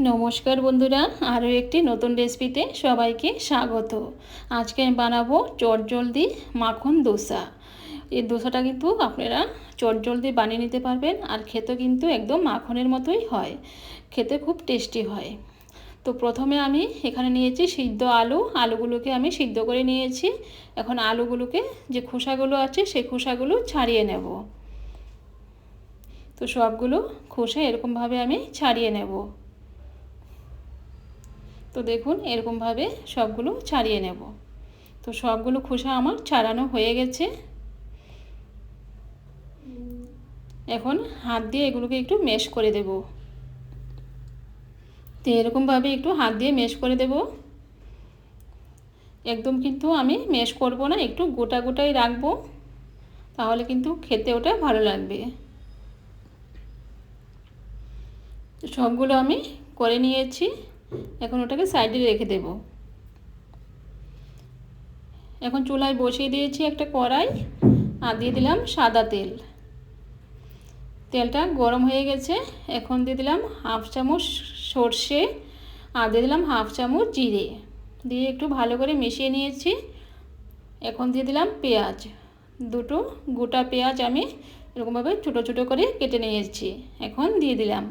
নমস্কার বন্ধুরা, আরও একটি নতুন রেসিপিতে সবাইকে স্বাগত। আজকে আমি বানাবো চটজলদি মাখন দোসা। এই দোসাটা কিন্তু আপনারা চটজলদি বানিয়ে নিতে পারবেন, আর খেতে কিন্তু একদম মাখনের মতোই হয়। খেতে খুব টেস্টি হয়। তো প্রথমে আমি এখানে নিয়েছি সিদ্ধ আলু। আলুগুলোকে আমি সিদ্ধ করে নিয়েছি। এখন আলুগুলোকে যে খোসাগুলো আছে, সেই খোসাগুলো ছাড়িয়ে নেব। তো সবগুলো খোসা এরকমভাবে আমি ছাড়িয়ে নেব। তো দেখুন এরকমভাবে সবগুলো ছাড়িয়ে নেব। তো সবগুলো খোসা আমার ছাড়ানো হয়ে গেছে। এখন হাত দিয়ে এগুলোকে একটু মেশ করে দেব। তো এরকমভাবে একটু হাত দিয়ে মেশ করে দেব। একদম কিন্তু আমি মেশ করব না, একটু গোটা গোটাই রাখব, তাহলে কিন্তু খেতে ওটা ভালো লাগবে। সবগুলো আমি করে নিয়েছি। এখন ওটাকে সাইডে রেখে দেব। এখন চুলায় বসিয়ে দিয়েছি একটা কড়াই আর দিয়ে দিলাম সাদা তেল। তেলটা গরম হয়ে গেছে, এখন দিয়ে দিলাম হাফ চামচ সর্ষে আর দিয়ে দিলাম হাফ চামচ জিরে। দিয়ে একটু ভালো করে মিশিয়ে নিয়েছি। এখন দিয়ে দিলাম পেঁয়াজ। দুটো গোটা পেঁয়াজ আমি এরকমভাবে ছোটো ছোটো করে কেটে নিয়েছি। এখন দিয়ে দিলাম।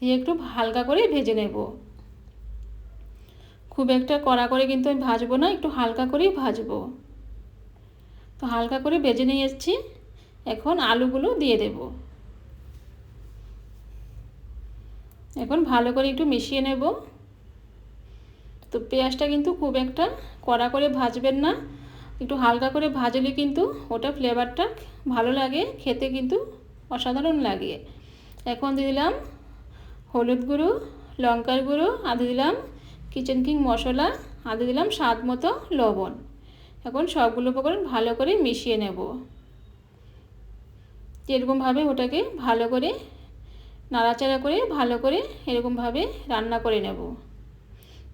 দিয়ে একটু হালকা করে ভেজে নেব। খুব একটা কড়া করে কিন্তু আমি ভাজবো না, একটু হালকা করেই ভাজবো। তো হালকা করে ভেজে নিয়ে এসেছি এখন আলুগুলো দিয়ে দেব। এখন ভালো করে একটু মিশিয়ে নেব। তো পেঁয়াজটা কিন্তু খুব একটা কড়া করে ভাজবেন না, একটু হালকা করে ভাজলে কিন্তু ওটা ফ্লেভারটা ভালো লাগে, খেতে কিন্তু অসাধারণ লাগে। এখন দিয়ে দিলাম হলুদ গুঁড়ো, লঙ্কার গুঁড়ো আদে দিলাম কিচেন কিং মশলা, আদে দিলাম, স্বাদ মতো লবণ। এখন সবগুলো উপকরণ ভালো করে মিশিয়ে নেব। এরকমভাবে ওটাকে ভালো করে নাড়াচাড়া করে, ভালো করে এরকমভাবে রান্না করে নেব।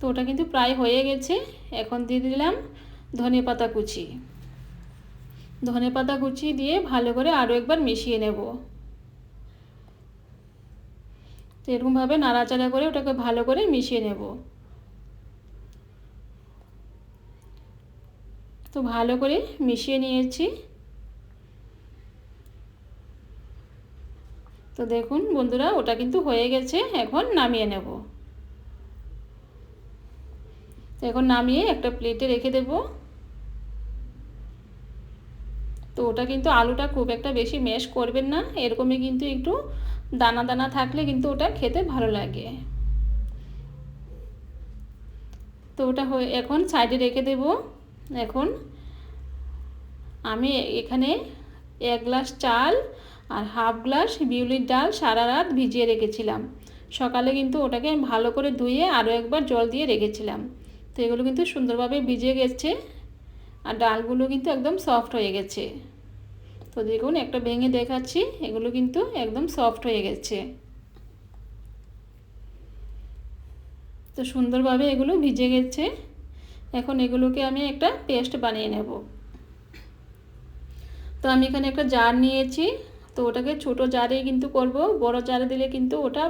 তো ওটা কিন্তু প্রায় হয়ে গেছে। এখন দিয়ে দিলাম ধনে পাতা কুচি। ধনে পাতা কুচি দিয়ে ভালো করে আরও একবার মিশিয়ে নেব। এরকমভাবে নাড়াচাড়া করে ওটাকে ভালো করে মিশিয়ে নেব। তো ভালো করে মিশিয়ে নিয়েছি। তো দেখুন বন্ধুরা, ওটা কিন্তু হয়ে গেছে, এখন নামিয়ে নেব। তো এখন নামিয়ে একটা প্লেটে রেখে দেব। তো ওটা কিন্তু আলুটা খুব একটা বেশি মেশ করবেন না, এরকমই কিন্তু একটু দানা দানা থাকলে কিন্তু ওটা খেতে ভালো লাগে। তো ওটা এখন সাইডে রেখে দেব। এখন আমি এখানে এক গ্লাস চাল আর হাফ গ্লাস বিউলির ডাল সারা রাত ভিজিয়ে রেখেছিলাম। সকালে কিন্তু ওটাকে আমি ভালো করে ধুয়ে আরও একবার জল দিয়ে রেখেছিলাম। তো এগুলো কিন্তু সুন্দরভাবে ভিজে গেছে আর ডালগুলো কিন্তু একদম সফট হয়ে গেছে। তো দেখুন, একটা ভেঙে দেখাচ্ছি, এগুলো কিন্তু একদম সফট হয়ে গেছে। তো সুন্দরভাবে এগুলো ভিজে গেছে। এখন এগুলোকে আমি একটা পেস্ট বানিয়ে নেব। তো আমি এখানে একটা জার নিয়েছি, তো ওটাকে ছোটো জারে কিন্তু করব, বড় জারে দিলে কিন্তু ওটা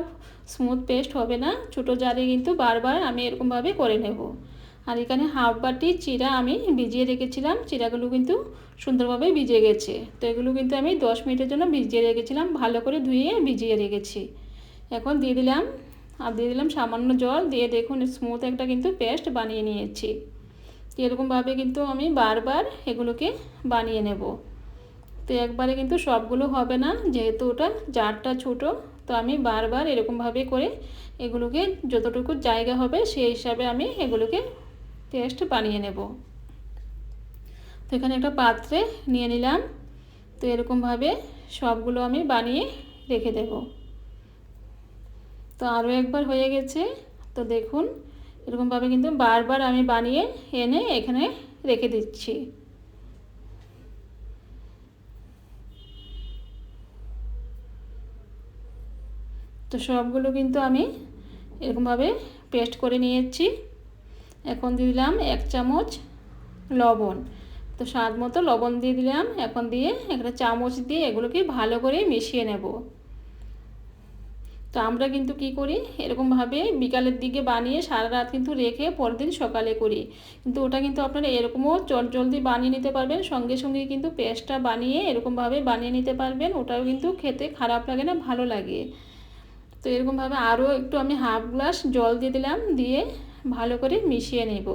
স্মুথ পেস্ট হবে না, ছোটো জারে কিন্তু বারবার আমি এরকমভাবে করে নেব। আর এখানে হাফ বাটি চিরা আমি ভিজিয়ে রেখেছিলাম, চিরাগুলো কিন্তু সুন্দরভাবে ভিজে গেছে। তো এগুলো কিন্তু আমি দশ মিনিটের জন্য ভিজিয়ে রেখেছিলাম, ভালো করে ধুয়ে ভিজিয়ে রেখেছি। এখন দিয়ে দিলাম আর দিয়ে দিলাম সামান্য জল, দিয়ে দেখুন স্মুথ একটা কিন্তু পেস্ট বানিয়ে নিয়েছি। এরকমভাবে কিন্তু আমি বারবার এগুলোকে বানিয়ে নেব। তো একবারে কিন্তু সবগুলো হবে না, যেহেতু ওটা জারটা ছোটো, তো আমি বারবার এরকমভাবে করে এগুলোকে যতটুকু জায়গা হবে সেই হিসাবে আমি এগুলোকে পেস্ট বানিয়ে নেব। তো এখানে একটা পাত্রে নিয়ে নিলাম। তো এরকমভাবে সবগুলো আমি বানিয়ে রেখে দেব। তো আরও একবার হয়ে গেছে। তো দেখুন, এরকমভাবে কিন্তু বারবার আমি বানিয়ে এনে এখানে রেখে দিচ্ছি। তো সবগুলো কিন্তু আমি এরকমভাবে পেস্ট করে নিয়েছি। এখন দিয়ে দিলাম এক চামচ লবণ। তো স্বাদ মতো লবণ দিয়ে দিলাম। এখন দিয়ে একটা চামচ দিয়ে এগুলোকে ভালো করে মিশিয়ে নেব। তো আমরা কিন্তু কি করি? এরকমভাবে বিকালের দিকে বানিয়ে সারা রাত কিন্তু রেখে পরের দিন সকালে করি। কিন্তু ওটা কিন্তু আপনারা এরকমও চট জলদি বানিয়ে নিতে পারবেন, সঙ্গে সঙ্গে কিন্তু পেস্টটা বানিয়ে এরকমভাবে বানিয়ে নিতে পারবেন, ওটাও কিন্তু খেতে খারাপ লাগে না, ভালো লাগে। তো এরকমভাবে আরও একটু আমি হাফ গ্লাস জল দিয়ে দিলাম, দিয়ে ভালো করে মিশিয়ে নেব।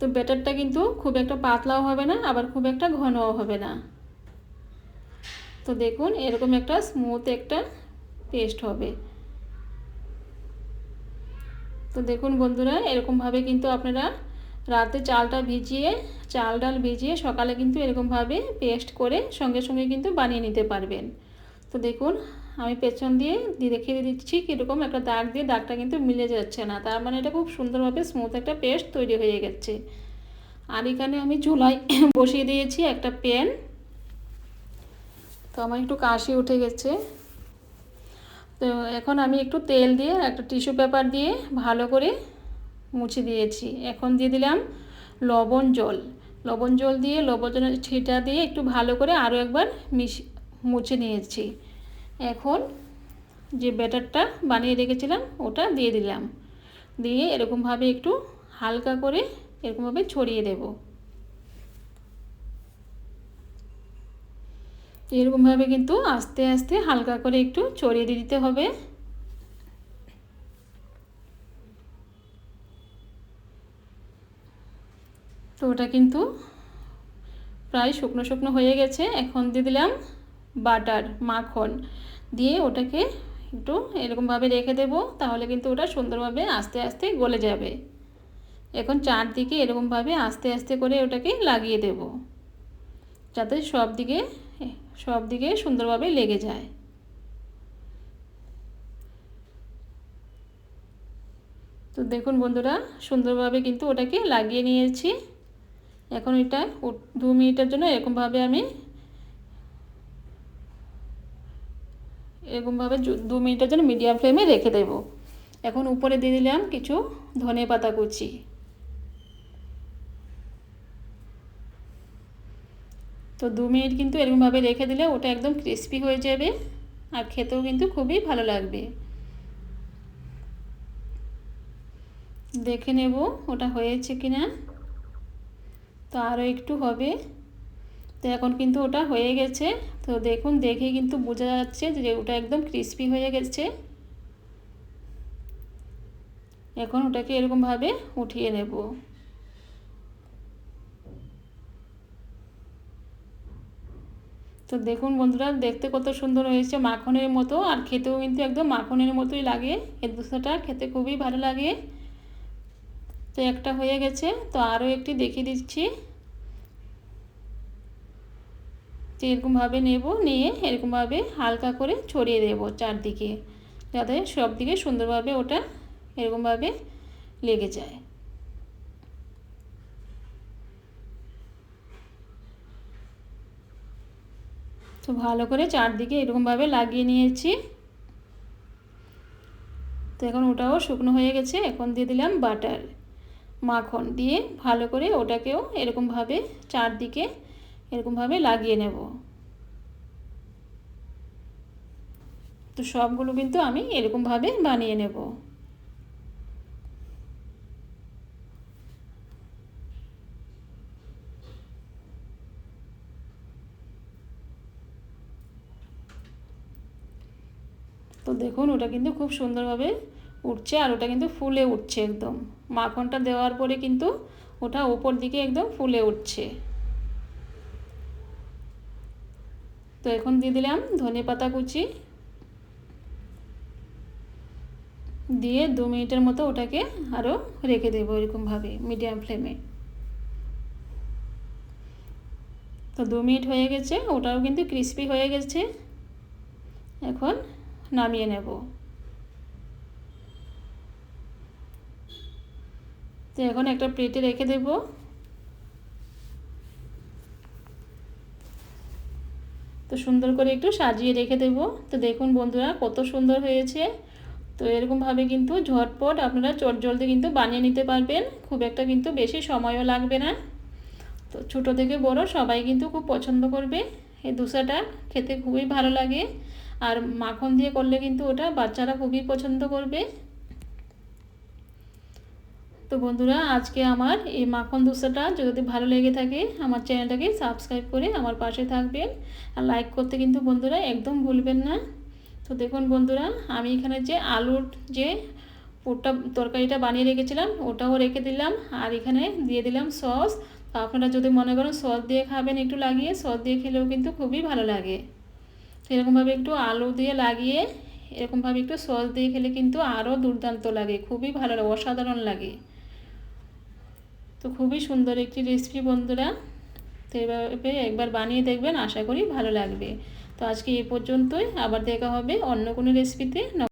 তো ব্যাটারটা কিন্তু খুব একটা পাতলাও হবে না, আবার খুব একটা ঘনও হবে না। তো দেখুন, এরকম একটা স্মুথ একটা পেস্ট হবে। তো দেখুন বন্ধুরা, এরকমভাবে কিন্তু আপনারা রাতে চালটা ভিজিয়ে, চাল ডাল ভিজিয়ে সকালে কিন্তু এরকমভাবে পেস্ট করে সঙ্গে সঙ্গে কিন্তু বানিয়ে নিতে পারবেন। তো দেখুন, আমি পেছন দিয়ে দেখিয়ে দিচ্ছি কীরকম একটা দাগ দিয়ে দাগটা কিন্তু মিলে যাচ্ছে না। তার মানে এটা খুব সুন্দরভাবে স্মুথ একটা পেস্ট তৈরি হয়ে গেছে। আর এখানে আমি চুলায় বসিয়ে দিয়েছি একটা প্যান তো আমার একটু কাশি উঠে গেছে। তো এখন আমি একটু তেল দিয়ে একটা টিস্যু পেপার দিয়ে ভালো করে মুছে দিয়েছি। এখন দিয়ে দিলাম লবণ জল। লবণ জল দিয়ে, লবণ ছিটা দিয়ে একটু ভালো করে আরও একবার মিশি, মুছে নিয়েছি। এখন যে ব্যাটারটা বানিয়ে রেখেছিলাম, ওটা দিয়ে দিলাম। দিয়ে এরকমভাবে একটু হালকা করে এরকমভাবে ছড়িয়ে দেবো। এরকমভাবে কিন্তু আস্তে আস্তে হালকা করে একটু ছড়িয়ে দিতে হবে। তো ওটা কিন্তু প্রায় শুকনো শুকনো হয়ে গেছে। এখন দিয়ে দিলাম বাটার, মাখন। দিয়ে ওটাকে একটু এরকমভাবে রেখে দেব, তাহলে কিন্তু ওটা সুন্দরভাবে আস্তে আস্তে গলে যাবে। এখন চারদিকে এরকমভাবে আস্তে আস্তে করে ওটাকে লাগিয়ে দেব। যাতে সব দিকে সব দিকে সুন্দরভাবে লেগে যায়। তো দেখুন বন্ধুরা, সুন্দরভাবে কিন্তু ওটাকে লাগিয়ে নিয়েছি। এখন এটা দু মিনিটের জন্য এরকমভাবে আমি এরকমভাবে দু মিনিটের জন্য মিডিয়াম ফ্লেমে রেখে দেব। এখন উপরে দিয়ে দিলাম কিছু ধনে পাতা কুচি। তো দু মিনিট কিন্তু এরকমভাবে রেখে দিলে ওটা একদম ক্রিস্পি হয়ে যাবে আর খেতেও কিন্তু খুবই ভালো লাগবে। দেখে নেব ওটা হয়েছে কি না তো আরও একটু হবে। তো এখন কিন্তু ওটা হয়ে গেছে। তো দেখুন দেখে কিন্তু বোঝা যাচ্ছে যে ওটা একদম ক্রিস্পি হয়ে গেছে। এখন ওটাকে এরকমভাবে উঠিয়ে নেব। তো দেখুন বন্ধুরা, দেখতে কত সুন্দর হয়েছে মাখনের মতো, আর খেতেও কিন্তু একদম মাখনের মতোই লাগে। এই দোসাটা খেতে খুবই ভালো লাগে। তো একটা হয়ে গেছে, তো আরও একটি দেখিয়ে দিচ্ছি। তো এরকমভাবে নেব, নিয়ে এরকমভাবে হালকা করে ছড়িয়ে দেব চারদিকে, যাতে সব দিকে সুন্দরভাবে ওটা এরকমভাবে লেগে যায়। তো ভালো করে চারদিকে এরকমভাবে লাগিয়ে নিয়েছি। তো এখন ওটাও শুকনো হয়ে গেছে, এখন দিয়ে দিলাম বাটার মাখন দিয়ে ভালো করে ওটাকেও এরকমভাবে চারদিকে এরকমভাবে লাগিয়ে নেব। তো সবগুলো কিন্তু আমি এরকমভাবে বানিয়ে নেব তো দেখুন, ওটা কিন্তু খুব সুন্দরভাবে উঠছে আর ওটা কিন্তু ফুলে উঠছে একদম। মাখনটা দেওয়ার পরে কিন্তু ওটা ওপর দিকে একদম ফুলে উঠছে। তো এখন দিয়ে দিলাম ধনে পাতা কুচি। দিয়ে দু মিনিটের মতো ওটাকে আরও রেখে দেবো এরকমভাবে, মিডিয়াম ফ্লেমে। তো দু মিনিট হয়ে গেছে, ওটাও কিন্তু ক্রিস্পি হয়ে গেছে। এখন নামিয়ে নেব। তো এখন একটা প্লেটে রেখে দেব। তো সুন্দর করে একটু সাজিয়ে রেখে দেব। তো দেখুন বন্ধুরা, কত সুন্দর হয়েছে। তো এরকমভাবে কিন্তু ঝটপট আপনারা চট জলদি কিন্তু বানিয়ে নিতে পারবেন। খুব একটা কিন্তু বেশি সময়ও লাগবে না। তো ছোটো থেকে বড় সবাই কিন্তু খুব পছন্দ করবে। এই দোসাটা খেতে খুবই ভালো লাগে। আর মাখন দিয়ে করলে কিন্তু ওটা বাচ্চারা খুবই পছন্দ করবে। তো বন্ধুরা, আজকে আমার এই মাখন দোসাটা যদি ভালো লেগে থাকে, আমার চ্যানেলটাকে সাবস্ক্রাইব করে আমার পাশে থাকবেন। আর লাইক করতে কিন্তু বন্ধুরা একদম ভুলবেন না। তো দেখুন বন্ধুরা, আমি এখানে যে আলুর যে পুরটা, তরকারিটা বানিয়ে রেখেছিলাম, ওটাও রেখে দিলাম। আর এখানে দিয়ে দিলাম সস। তো আপনারা যদি মনে করেন সস দিয়ে খাবেন একটু লাগিয়ে, সস দিয়ে খেলেও কিন্তু খুবই ভালো লাগে। এরকমভাবে একটু আলু দিয়ে লাগিয়ে, এরকমভাবে একটু সস দিয়ে খেলে কিন্তু আরও দুর্দান্ত লাগে, খুবই ভালো লাগে, অসাধারণ লাগে। তো খুবই সুন্দর একটি রেসিপি বন্ধুরা। তো এভাবে একবার বানিয়ে দেখবেন, আশা করি ভালো লাগবে। তো আজকে এ পর্যন্তই, আবার দেখা হবে অন্য কোনো রেসিপিতে